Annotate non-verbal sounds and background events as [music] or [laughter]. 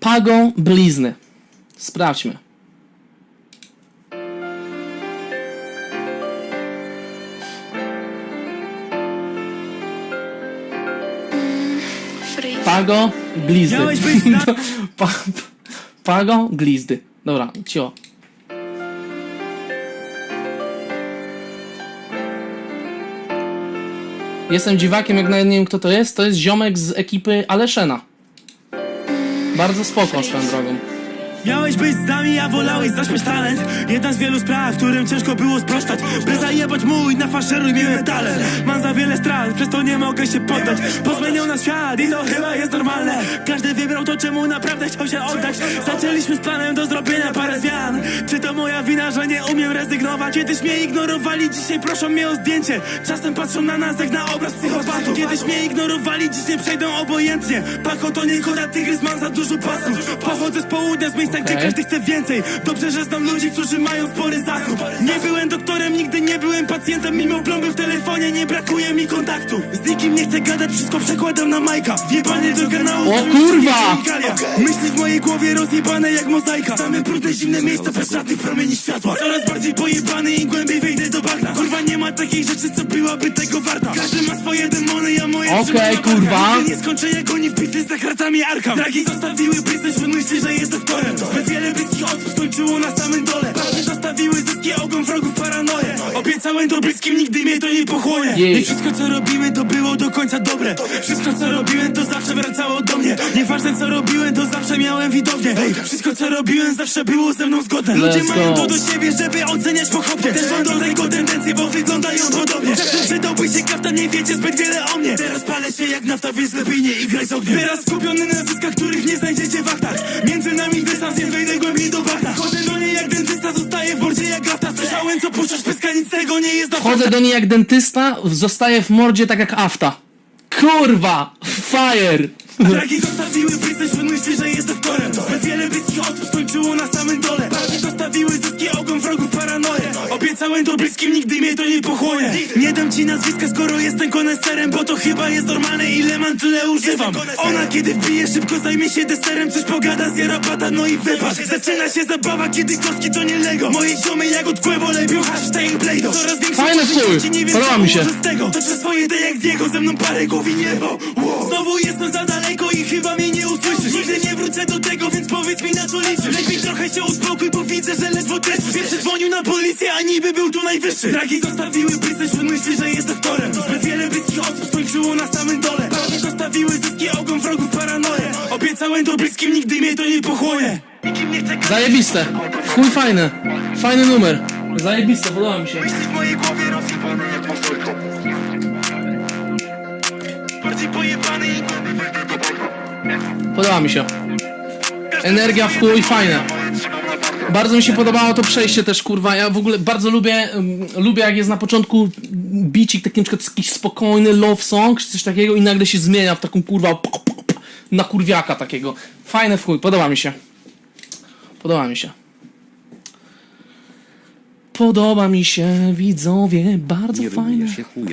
Pagą blizny. Sprawdźmy. Pago glizdy. [laughs] Pa, pago glizdy. Dobra, cio. Jestem dziwakiem, jak nawet nie wiem kto to jest. To jest ziomek z ekipy Aleszena. Bardzo spoko swoją drogą. Miałeś być z nami, a wolałeś zaśmiać talent. Jedna z wielu spraw, którym ciężko było sprostać. By zajebać mój, nafaszeruj mi metale Mam za wiele strat, przez to nie mogę się poddać. Pozmieniał nas świat i to chyba jest normalne. Każdy wybrał to, czemu naprawdę chciał się oddać. Zaczęliśmy z planem do zrobienia parę że nie umiem rezygnować? Kiedyś mnie ignorowali, dzisiaj proszą mnie o zdjęcie. Czasem patrzą na nas jak na obraz psychopatów. Kiedyś mnie ignorowali, dzisiaj przejdą obojętnie. Pako to nie koda tygrys, mam za dużo pasów. Pochodzę z południa, z miejsca, gdzie każdy chce więcej. Dobrze, że znam ludzi, którzy mają spory zasób. Nie byłem doktorem, nigdy nie byłem pacjentem. Mimo plomby w telefonie nie brakuje mi kontaktu. Z nikim nie chcę gadać, wszystko przekładam na majka. Wjebany do kanału O kurwa! chemikalia. Myśli w mojej głowie rozjebane jak mozaika. Same brudne, zimne miejsca bez żadnych promieni światła Coraz bardziej pojebany i głębiej wejdę do bagna. Kurwa nie ma takiej rzeczy, co byłaby tego warta. Każdy ma swoje demony, ja moje Okej, kurwa. Nie skończę jak oni za kratami Arkam. Dragi zostawiły biznes, myśli, że jest doktorem. Bliskich osób skończyło na samym dole. Zostawiły zyski, ogon wrogów Obiecałem to bliskim, nigdy mnie to nie pochłonie. I wszystko co robimy to było do końca dobre. Wszystko co robiłem to zawsze wracało do mnie. Nieważne co robiłem to zawsze miałem widownię. Ej, Wszystko co robiłem zawsze było ze mną zgodne. Ludzie mają to do siebie, żeby oceniać pochopnie. Też mam do tego tendencje, bo wyglądają podobnie. Czasem przydałby się kaftan, nie wiecie zbyt wiele o mnie. Teraz palę się jak nafta, więc lepiej nie igraj z ogniem. Teraz skupiony na zyskach, których nie znajdziecie w aktach. Między nami dystans, nie wejdę głębiej do bagna. Chodzę Chodzę do niej jak dentysta, zostaję w mordzie tak jak afta. Kurwa! Fire! [laughs] Dragi zostawiły że myśli, że jest doktorem Zbyt wiele bliskich osób skończyło na samym dole. Prawdy zostawiły zyski, ogon wrogów paranoję Obiecałem to bliskim, nigdy mnie to nie pochłonie. Nie dam ci nazwiska, skoro jestem koneserem Bo to chyba jest normalne, ile mam, tyle używam. Ona kiedy wbije, szybko zajmie się deserem Coś pogada, zjera bata, no i wypad. Zaczyna się zabawa, kiedy kostki to nie Lego. Moje ziomy jak od kłębo lepią hashtag Blade'o Coraz większe podoba co mi się. z te jak Diego, ze mną parę głów i niebo wow. Znowu jestem za daleko i chyba mnie nie usłyszysz Nigdy nie wrócę do tego, więc powiedz mi na co liczysz Lepiej trochę się uspokój, bo widzę, że ledwo dreszczysz Pierwszy dzwonił na policję, a niby był tu najwyższy Dragi zostawiły że myśli, że jest doktorem Zbyt wiele bliskich osób skończyło na samym dole Prawdy zostawiły zyski, ogon wrogów paranoję Obiecałem to bliskim, nigdy mnie to nie pochłonie Zajebiste. W chuj fajne. Fajny numer. Zajebiste, podoba mi się. myśli w mojej głowie rozjebane jak masterko Podoba mi się. Energia w chuj, fajne. Bardzo mi się podobało to przejście też, kurwa. Ja w ogóle bardzo lubię, lubię jak jest na początku bicik, taki na przykład jakiś spokojny love song, czy coś takiego i nagle się zmienia w taką kurwa na kurwiaka takiego. Fajne w chuj, podoba mi się. Podoba mi się. Podoba mi się, widzowie, bardzo Nie fajne. się chujo.